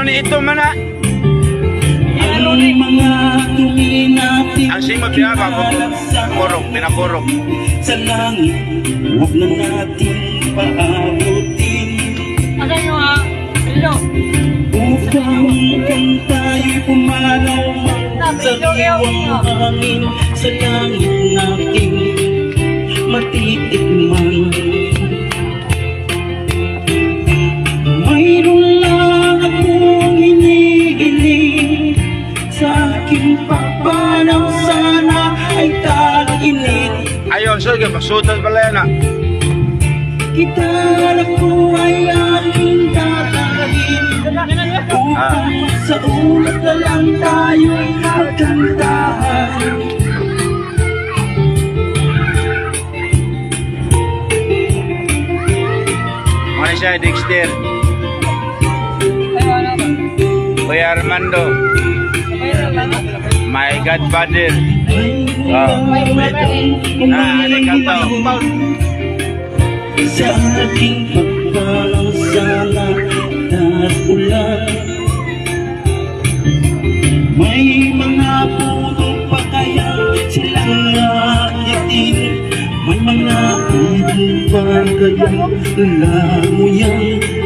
ano ni ito man na. Ang mga dumi natin Ang simot niya, bago pinakurok, pinakurok. Sa langit, huwag na natin paabutin Ano nyo ha? Hello. Upang kung tayo'y pumanaw Sa diwang hangin Sa langit natin Matitikman pagpanaw Sana ay tag-init Ayun, so, pagsutot pala yan ah. Gitara ko ay aking dadalhin Upang sa ulat na lang tayo'y magkantahan Ano siya, Dexter? Na ba? Kuya Armando. My godfather. Ah. Ah, ano ka to? Sa aking pagpanaw sana ulan May mga puno pa kaya silang akitin May mga ibon pa kaya lamuyan